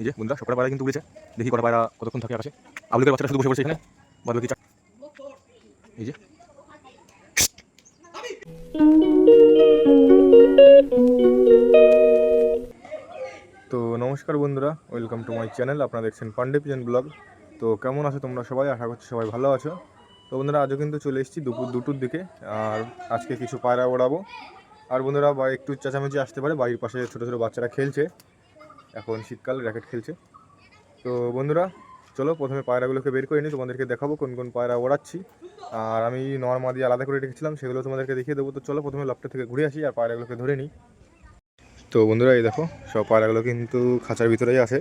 এই যে বন্ধুরা, সবকটা পায়রা কিন্তু উড়েছে। দেখি কটা পায়রা কতক্ষণ থাকে আকাশে। আবলুকের বাচ্চাটা শুধু বসে পড়ছে এখানে। বাদ বাকি এই যে। তো নমস্কার বন্ধুরা, ওয়েলকাম টু মাই চ্যানেল। আপনারা দেখছেন পান্ডে পিজন ব্লগ। তো কেমন আছো তোমরা সবাই? আশা করছি সবাই ভালো আছো। তো বন্ধুরা, আজও কিন্তু চলে এসেছি দুপুর দুটোর দিকে। আর আজকে কিছু পায়রা ওড়াবো। আর বন্ধুরা একটু চেঁচামেচি আসতে পারে। বাড়ির পাশে ছোটো ছোটো বাচ্চারা খেলছে। এখন শীতকাল র্যাকেট খেলছে। তো বন্ধুরা, চলো প্রথমে পায়রাগুলোকে বের করে নিই। তোমাদেরকে দেখাবো কোন কোন পায়রা ওড়াচ্ছি। আর আমি নর্মা দিয়ে আলাদা করে রেখেছিলাম, সেগুলো তোমাদেরকে দেখিয়ে দেবো। তো চলো প্রথমে লপটা থেকে ঘুরে আসি আর পায়রাগুলোকে ধরে নিই। তো বন্ধুরা, এই দেখো, সব পায়রাগুলো কিন্তু খাঁচার ভিতরেই আছে।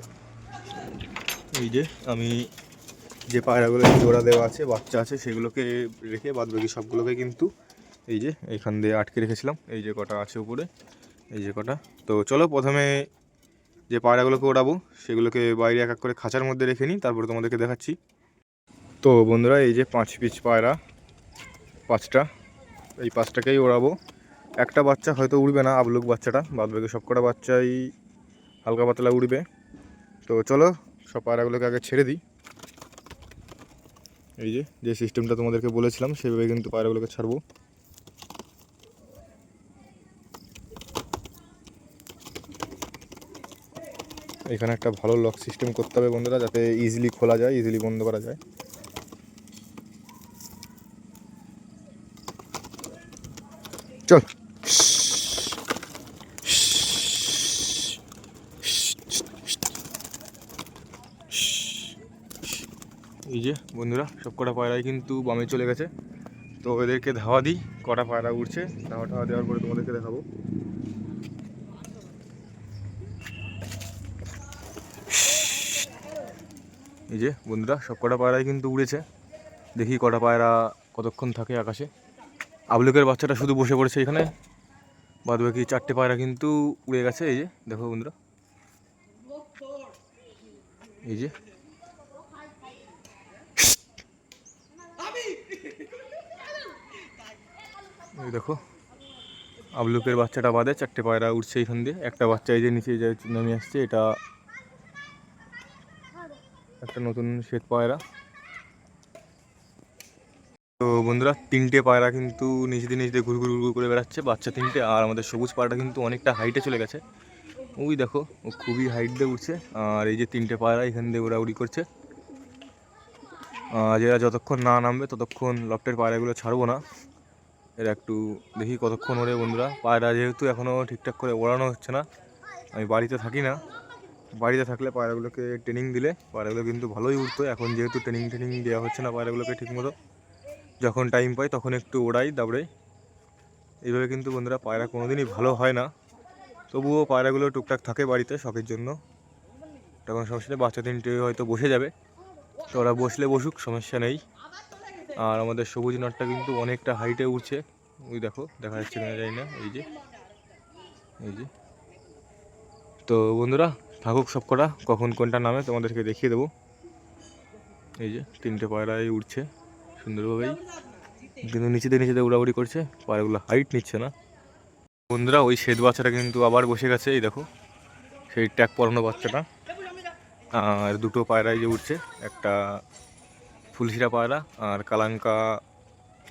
এই যে, আমি যে পায়রাগুলো জোড়া দেওয়া আছে, বাচ্চা আছে, সেগুলোকে রেখে বাদ বাকি সবগুলোকে কিন্তু এই যে এইখান দিয়ে আটকে রেখেছিলাম। এই যে কটা আছে উপরে, এই যে কটা। তো চলো প্রথমে যে পায়রাগুলোকে ওড়াবো, সেগুলোকে বাইরে এক এক করে খাঁচার মধ্যে রেখে নিই, তারপরে তোমাদেরকে দেখাচ্ছি। তো বন্ধুরা, এই যে পাঁচ পিচ পায়রা, পাঁচটা, এই পাঁচটাকেই ওড়াবো। একটা বাচ্চা হয়তো উড়বে না, আবলুক বাচ্চাটা, বাদ বাকি সবকটা বাচ্চাই হালকা পাতলা উড়বে। তো চলো, সব পায়রাগুলোকে আগে ছেড়ে দিই। এই যে যে সিস্টেমটা তোমাদেরকে বলেছিলাম, সেভাবে কিন্তু পায়রাগুলোকে ছাড়বো। এখানে একটা ভালো লক সিস্টেম করতে হবে বন্ধুরা, যাতে ইজিলি খোলা যায় ইজিলি বন্ধ করা যায়। চল। এই যে বন্ধুরা, সব কটা পায়রাই কিন্তু বামে চলে গেছে। তো এদেরকে ধাওয়া দিই, কটা পায়রা উঠছে ধাওয়া টাওয়া দেওয়ার পরে তোমাদেরকে দেখাবো। এই যে বন্ধুরা, সব কটা পায়রাই কিন্তু উড়েছে। দেখি কটা পায়রা কতক্ষণ থাকে আকাশে। আবলুকের বাচ্চাটা শুধু বসে পড়েছে এখানে। বাদ বাকি চারটে পায়রা কিন্তু উড়ে গেছে, এই যে, দেখো বন্ধুরা। এই যে। এই দেখো, আবলুকের বাচ্চাটা বাদে চারটে পায়রা উঠছে এখান দিয়ে। একটা বাচ্চা এই যে নিচে যে নেমে আসছে, এটা একটা নতুন শ্বেত পায়রা। তো বন্ধুরা, তিনটে পায়রা কিন্তু নিজেদের নিজেদের ঘুর ঘুর ঘুর করে বেড়াচ্ছে, বাচ্চা তিনটে, আর আমাদের সবুজ পায়রাটা কিন্তু অনেকটা হাইটে চলে গেছে। ওই দেখো, ও খুবই হাইট দিয়ে উঠছে, আর এই যে তিনটে পায়রা এখান দিয়ে উড়াউড়ি করছে। আর এরা যতক্ষণ না নামবে, ততক্ষণ লফটের পায়রাগুলো ছাড়বো না। এরা একটু দেখি কতক্ষণ ওরে বন্ধুরা। পায়রা যেহেতু এখনও ঠিকঠাক করে ওড়ানো হচ্ছে না, আমি বাড়িতে থাকি না। বাড়িতে থাকলে পায়রাগুলোকে ট্রেনিং দিলে, পায়রাগুলো কিন্তু ভালোই উঠতো এখন যেহেতু ট্রেনিং ট্রেনিং দেওয়া হচ্ছে না পায়রাগুলোকে ঠিকমতো। যখন টাইম পাই তখন একটু ওড়াই দাবড়াই। এইভাবে কিন্তু বন্ধুরা পায়রা কোনোদিনই ভালো হয় না। তবুও পায়রাগুলো টুকটাক থাকে বাড়িতে শখের জন্য। তখন সমস্যা নেই, বাচ্চা তিনটে হয়তো বসে যাবে। তো ওরা বসলে বসুক, সমস্যা নেই। আর আমাদের সবুজ নটটা কিন্তু অনেকটা হাইটে উঠছে ওই দেখো, দেখা যাচ্ছে কিনা জানি না, এই যে এই যে। তো বন্ধুরা থাকুক সব কটা, কখন কোনটা নামে তোমাদেরকে দেখিয়ে দেবো। এই যে, তিনটে পায়রাই উঠছে সুন্দরভাবেই। কিন্তু নিচেতে নিচেতে উড়াউড়ি করছে, পায়রাগুলো হাইট নিচ্ছে না। বন্ধুরা, ওই শ্বেত বাচ্চাটা কিন্তু আবার বসে গেছে, এই দেখো। সেই ট্যাগ পরানো বাচ্চাটা। আর দুটো পায়রাই যে উঠছে একটা ফুলশিরা পায়রা আর কালাঙ্কা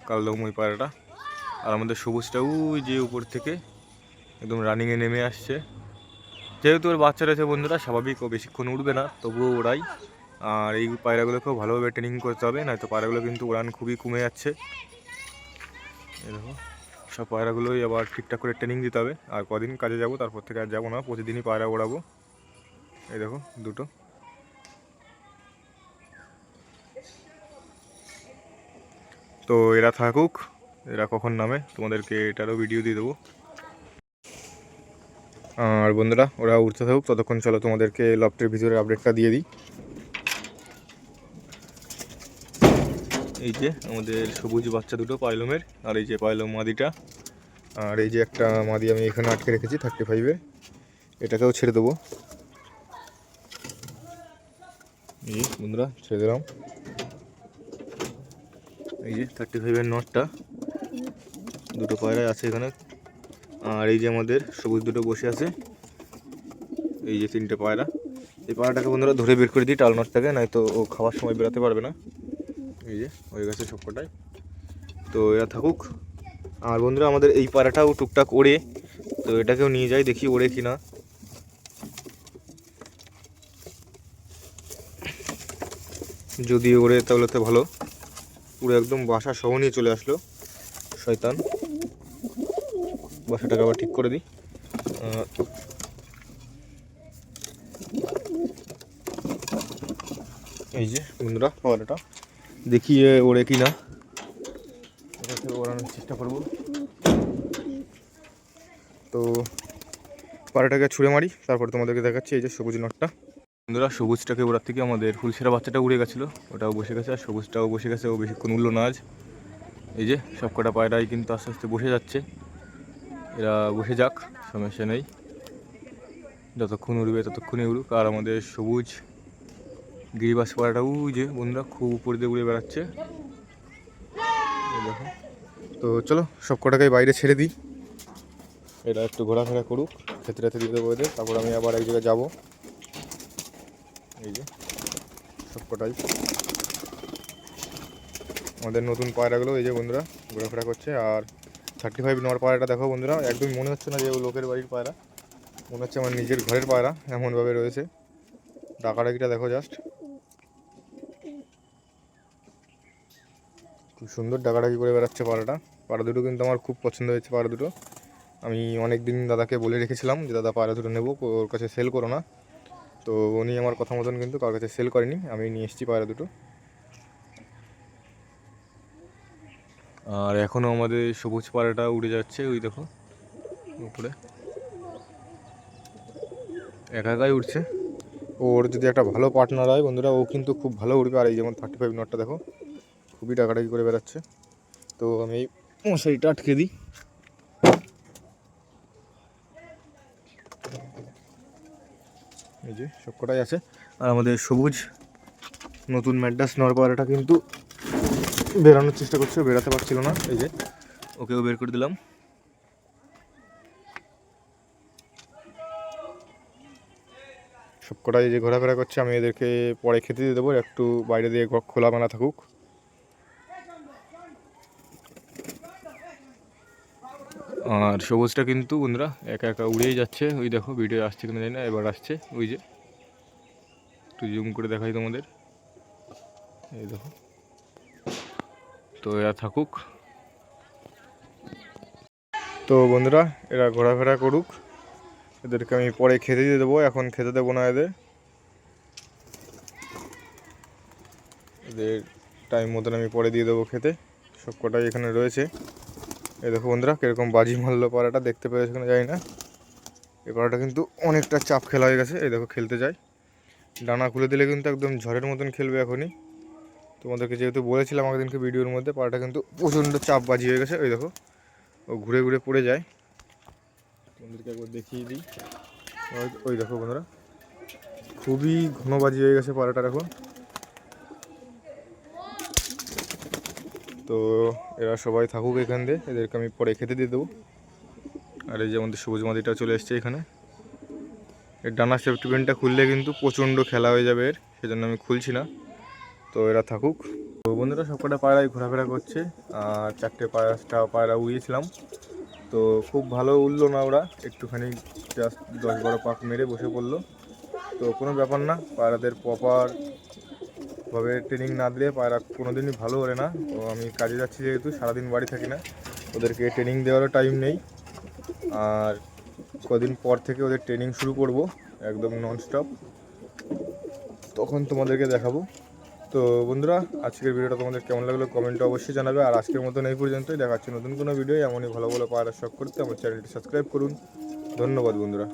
কালদমই পায়রাটা। আর আমাদের সবুজটা ওই যে উপর থেকে একদম রানিংয়ে নেমে আসছে। যেহেতু ওর বাচ্চা রয়েছে বন্ধুরা, স্বাভাবিক ও বেশিক্ষণ উঠবে না, তবুও ওড়াই আর এই পায়রাগুলোকেও ভালোভাবে ট্রেনিং করতে হবে, নয়তো পায়রাগুলো কিন্তু উড়ান খুবই কমে যাচ্ছে। দেখো, সব পায়রাগুলোই আবার ঠিকঠাক করে ট্রেনিং দিতে হবে। আর কদিন কাজে যাব, তারপর থেকে আর যাব না, প্রতিদিনই পায়রা ওড়াবো। এই দেখো, দুটো। তো এরা থাকুক, এরা কখন নামে, তোমাদেরকে এটারও ভিডিও দিয়ে দেবো। আর বন্ধুরা, ওরা উঠতে থাকুক, ততক্ষণ চলো তোমাদেরকে লফটের ভিতরে আপডেটটা দিয়ে দিই। এই যে আমাদের সবুজ বাচ্চা দুটো পাইলমের, আর এই যে পাইলম মাদিটা, আর এই যে একটা মাদি আমি এখানে আটকে রেখেছি থার্টি ফাইভের এটাকেও ছেড়ে দেবো। এই বন্ধুরা, ছেড়ে দিলাম। এই যে থার্টি ফাইভের নটটা দুটো পায়রায় আছে এখানে। আর এই যে আমাদের সবুজ দুটো বসে আছে। এই যে তিনটে পায়রা। এই পায়রাটাকে বন্ধুরা ধরে বের করে দিই টালনটটাকে নয়তো ও খাওয়ার সময় বেরোতে পারবে না। এই যে, হয়ে গেছে সবকটাই। তো এরা থাকুক। আর বন্ধুরা আমাদের এই পায়রাটাও টুকটাক ওড়ে। তো এটাকেও নিয়ে যাই, দেখি ওড়ে কি না যদি ওড়ে তাহলে তো ভালো। পুরো একদম বাসা সহ নিয়ে চলে আসলো, শয়তান। বাসাটাকে আবার ঠিক করে দিই। এই যে বন্ধুরা পাড়াটা দেখি এ ওড়ে কি না এটাকে ওড়ানোর চেষ্টা করব। তো পাড়াটাকে ছুঁড়ে মারি, তারপর তোমাদেরকে দেখাচ্ছি এই যে সবুজ নটটা বন্ধুরা, সবুজটাকে ওড়ার থেকে আমাদের ফুলসেরা বাচ্চাটা উড়ে গেছিল, ওটাও বসে গেছে, আর সবুজটাও বসে গেছে, ও বেশিক্ষণ উঠল না আজ। এই যে সবকটা পায়রাই কিন্তু আস্তে আস্তে বসে যাচ্ছে। এরা বসে যাক সমস্যা নেই। যতক্ষণ উড়বে, ততক্ষণই উড়ুক। আর আমাদের সবুজ গিরিবাস পাড়াটা ওই যে বন্ধুরা, খুব উপর দিয়ে উড়ে বেড়াচ্ছে। দেখো। তো চলো, সব কটাকে বাইরে ছেড়ে দিই। এরা একটু ঘোরাফেরা করুক, ক্ষেত্রে দিয়ে দেবো এদের তারপর আমি আবার এক জায়গায় যাব। এই যে, সব কটাই। আমাদের নতুন পায়রাগুলো, এই যে বন্ধুরা, ঘোরাফেরা করছে। আর থার্টি ফাইভ নেওয়ার পায়রাটা দেখো বন্ধুরা, একদম মনে হচ্ছে না যে ও লোকের বাড়ির পায়রা। মনে হচ্ছে আমার নিজের ঘরের পায়রা, এমনভাবে রয়েছে। ডাকাডাকিটা দেখো জাস্ট খুব সুন্দর ডাকাডাকি করে বেড়াচ্ছে পাড়াটা পাড়া দুটো কিন্তু আমার খুব পছন্দ হয়েছে পাড়া দুটো। আমি অনেক দিন দাদাকে বলে রেখেছিলাম যে, দাদা পাড়া দুটো নেব, ওর কাছে সেল করো না। তো উনি আমার কথা মতন কিন্তু কার কাছে সেল করেনি। আমি নিয়ে এসেছি পায়রা দুটো। আর এখনও আমাদের সবুজ পাড়াটা উড়ে যাচ্ছে, ওই দেখো, উপরে। একা একাই উঠছে ওর যদি একটা ভালো পার্টনার হয়, বন্ধুরা, ও কিন্তু খুব ভালো উঠবে আর এই যেমন থার্টি ফাইভ নটটা দেখো, খুবই ডাকাডাকি করে বেড়াচ্ছে। তো আমি এই মশারিটা আটকে দিই। এই যে সবকটাই আছে। আর আমাদের সবুজ নতুন ম্যাডাস নরপাড়াটা কিন্তু বেরানোর চেষ্টা করছে বেরাতে পারছিল না। এই যে, ওকেও বের করে দিলাম। সব সবকটাই যে ঘোরাফেরা করছে, আমি এদেরকে পরে খেতে দিয়ে দেবো, একটু বাইরে দিয়ে ঘ- খোলামেলা থাকুক। আর সবুজটা কিন্তু বন্ধুরা, একা একা উড়েই যাচ্ছে। ওই দেখো, ভিডিও আসছে কিনা জানি না, এবার আসছে। ওই যে, একটু জুম করে দেখাই তোমাদের। এই দেখো। তো এরা থাকুক। তো বন্ধুরা, এরা ঘোরাফেরা করুক। এদেরকে আমি পরে খেতে দিয়ে দেবো, এখন খেতে দেবো না এদের। এদের টাইম মতন আমি পরে দিয়ে দেবো খেতে। সব কটাই এখানে রয়েছে। এ দেখো বন্ধুরা, কীরকম বাজি মারলো পাড়াটা, দেখতে পেয়েছে কিনা জানি না। এ পাড়াটা কিন্তু অনেকটা চাপ খেলা হয়ে গেছে। এই দেখো, খেলতে যায়। ডানা খুলে দিলে কিন্তু একদম ঝড়ের মতন খেলবে এখনই। তোমাদেরকে যেহেতু বলেছিলাম আগের ভিডিওর মধ্যে, পাড়াটা কিন্তু প্রচণ্ড চাপ বাজি হয়ে গেছে। ওই দেখো, ও ঘুরে ঘুরে পড়ে যায়। তোমাদেরকে একবার দেখিয়ে দিই। ওই- দেখো বন্ধুরা, খুবই ঘন বাজি হয়ে গেছে পাড়াটার এখন। তো এরা সবাই থাকুক এখান দিয়ে, এদেরকে আমি পরে খেতে দিয়ে দেবো। আর এই যে আমাদের সবুজ মাদিটা চলে এসছে এখানে। এর ডানা সেফটি পেনটা খুললে কিন্তু প্রচণ্ড খেলা হয়ে যাবে এর, সেজন্য আমি খুলছি না। তো এরা থাকুক। তো বন্ধুরা সবকটা পায়রাই ঘোরাফেরা করছে। আর চারটে পায়রাটা পায়রা উড়িয়েছিলাম। তো খুব ভালো উঠল না ওরা। একটুখানি জাস্ট দশ বারো পাক মেরে বসে পড়ল। তো কোনো ব্যাপার না, পায়রাদের প্রপার ভাবে ট্রেনিং না দিলে পায়রা কোনো দিনই ভালো ওরে না। তো আমি কাজে যাচ্ছি যেহেতু, সারাদিন বাড়ি থাকি না। ওদেরকে ট্রেনিং দেওয়ারও টাইম নেই। আর কদিন পর থেকে ওদের ট্রেনিং শুরু করব, একদম ননস্টপ তখন তোমাদেরকে দেখাবো। তো বন্ধুরা, আজকের ভিডিওটা তোমাদের কেমন লাগল কমেন্টে অবশ্যই জানাবে। আর আজকের মতন এই পর্যন্তই। দেখাচ্ছি নতুন কোনো ভিডিও এমনই ভালো ভালো পাওয়ার শখ করতে আমার চ্যানেলটি সাবস্ক্রাইব করুন। ধন্যবাদ বন্ধুরা।